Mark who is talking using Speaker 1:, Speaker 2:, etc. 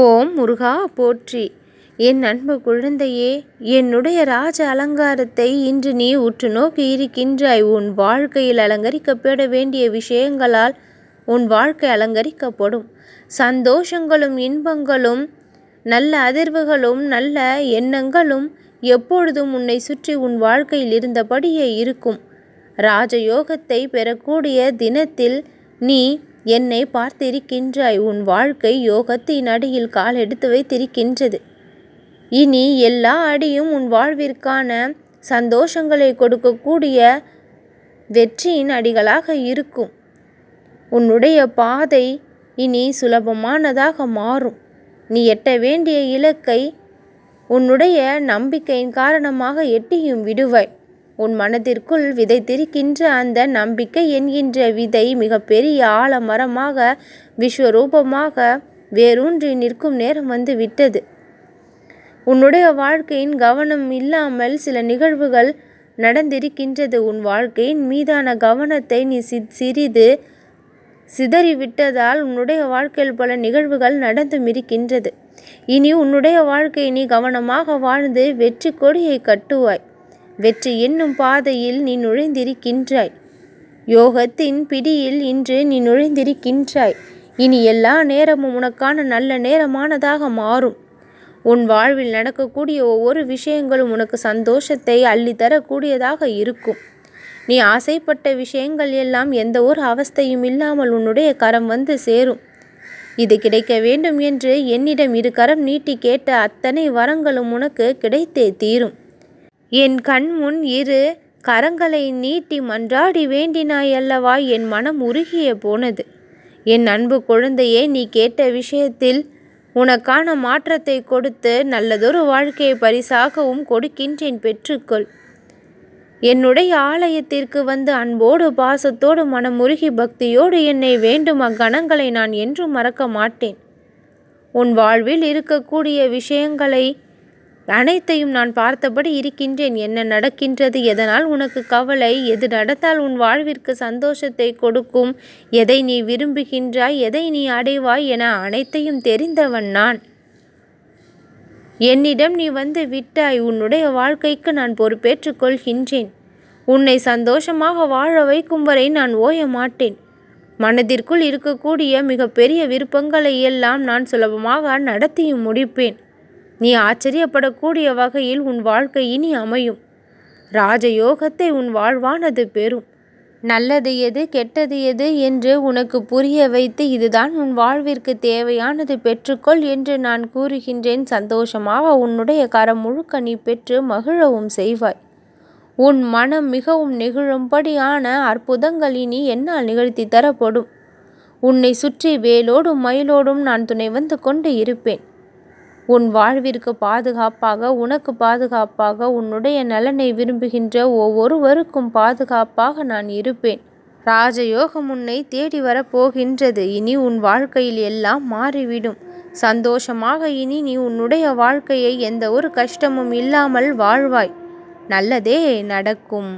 Speaker 1: ஓம் முருகா போற்றி. என் அன்பு குழந்தையே என்னுடைய ராஜ அலங்காரத்தை இன்று நீ உற்று நோக்கி இருக்கின்றாய். உன் வாழ்க்கையில் அலங்கரிக்கப்பட வேண்டிய விஷயங்களால் உன் வாழ்க்கை அலங்கரிக்கப்படும். சந்தோஷங்களும் இன்பங்களும் நல்ல அதிர்வுகளும் நல்ல எண்ணங்களும் எப்பொழுதும் உன்னை சுற்றி உன் வாழ்க்கையில் இருந்தபடியே இருக்கும். ராஜயோகத்தை பெறக்கூடிய தினத்தில் நீ என்னை பார்த்திருக்கின்றாய். உன் வாழ்க்கை யோகத்தின் அடியில் கால் எடுத்து வைத்திருக்கின்றது. இனி எல்லா அடியும் உன் வாழ்விற்கான சந்தோஷங்களை கொடுக்கக்கூடிய வெற்றியின் அடிகளாக இருக்கும். உன்னுடைய பாதை இனி சுலபமானதாக மாறும். நீ எட்ட வேண்டிய இலக்கை உன்னுடைய நம்பிக்கையின் காரணமாக எட்டியும் விடுவாய். உன் மனதிற்குள் விதைத்திருக்கின்ற அந்த நம்பிக்கை என்கின்ற விதை மிகப்பெரிய ஆழமரமாக விஸ்வரூபமாக வேரூன்றி நிற்கும் நேரம் வந்து விட்டது உன்னுடைய வாழ்க்கையின் கவனம் இல்லாமல் சில நிகழ்வுகள் நடந்திருக்கின்றது. உன் வாழ்க்கையின் மீதான கவனத்தை நீ சி சிறிது சிதறிவிட்டதால் உன்னுடைய வாழ்க்கையில் பல நிகழ்வுகள் நடந்தும் இருக்கின்றது. இனி உன்னுடைய வாழ்க்கையை நீ கவனமாக வாழ்ந்து வெற்றி கொடியை கட்டுவாய். வெற்றி என்னும் பாதையில் நீ நுழைந்திருக்கின்றாய். யோகத்தின் பிடியில் இன்று நீ நுழைந்திருக்கின்றாய். இனி எல்லா நேரமும் உனக்கான நல்ல நேரமானதாக மாறும். உன் வாழ்வில் நடக்கக்கூடிய ஒவ்வொரு விஷயங்களும் உனக்கு சந்தோஷத்தை அள்ளித்தரக்கூடியதாக இருக்கும். நீ ஆசைப்பட்ட விஷயங்கள் எல்லாம் எந்த ஒரு அவஸ்தையும் இல்லாமல் உன்னுடைய கரம் வந்து சேரும். இது கிடைக்க வேண்டும் என்று என்னிடம் இரு கரம் நீட்டி கேட்ட அத்தனை வரங்களும் உனக்கு கிடைத்தே தீரும். என் கண்முன் இரு கரங்களை நீட்டி மன்றாடி வேண்டினாய் அல்லவா என் மனம் உருகிய போனது. என் அன்பு குழந்தையே நீ கேட்ட விஷயத்தில் உனக்கான மாற்றத்தை கொடுத்து நல்லதொரு வாழ்க்கையை பரிசாகவும் கொடுக்கின்றேன் பெற்றுக்கொள். என்னுடைய ஆலயத்திற்கு வந்து அன்போடு பாசத்தோடு மனமுருகி பக்தியோடு என்னை வேண்டும். அக்கணங்களை நான் என்றும் மறக்க மாட்டேன். உன் வாழ்வில் இருக்கக்கூடிய விஷயங்களை அனைத்தையும் நான் பார்த்தபடி இருக்கின்றேன். என்ன நடக்கின்றது? எதனால் உனக்கு கவலை? எது நடந்தால் உன் வாழ்விற்கு சந்தோஷத்தை கொடுக்கும்? எதை நீ விரும்புகின்றாய்? எதை நீ அடைவாய்? என அனைத்தையும் தெரிந்தவன் நான். என்னிடம் நீ வந்து விட்டாய். உன்னுடைய வாழ்க்கைக்கு நான் பொறுப்பேற்றுக் கொள்கின்றேன். உன்னை சந்தோஷமாக வாழ வைக்கும் வரை நான் ஓய மாட்டேன். மனதிற்குள் இருக்கக்கூடிய மிகப்பெரிய விருப்பங்களை எல்லாம் நான் சுலபமாக நடத்தியும் முடிப்பேன். நீ ஆச்சரியப்படக்கூடிய வகையில் உன் வாழ்க்கை இனி அமையும். ராஜயோகத்தை உன் வாழ்வானது பெறும். நல்லது எது கெட்டது எது என்று உனக்கு புரிய வைத்து இதுதான் உன் வாழ்விற்கு தேவையானது பெற்றுக்கொள் என்று நான் கூறுகின்றேன். சந்தோஷமாக உன்னுடைய கரம் முழுக்க நீ பெற்று மகிழவும் செய்வாய். உன் மனம் மிகவும் நெகிழும்படியான அற்புதங்கள் இனி என்னால் நிகழ்த்தி தரப்படும். உன்னை சுற்றி வேலோடும் மயிலோடும் நான் துணை வந்து கொண்டு இருப்பேன். உன் வாழ்விற்கு பாதுகாப்பாக உனக்கு பாதுகாப்பாக உன்னுடைய நலனை விரும்புகின்ற ஒவ்வொருவருக்கும் பாதுகாப்பாக நான் இருப்பேன். ராஜயோகம் உன்னை தேடி வரப்போகின்றது. இனி உன் வாழ்க்கையில் எல்லாம் மாறிவிடும். சந்தோஷமாக இனி நீ உன்னுடைய வாழ்க்கையை எந்த ஒரு கஷ்டமும் இல்லாமல் வாழ்வாய். நல்லதே நடக்கும்.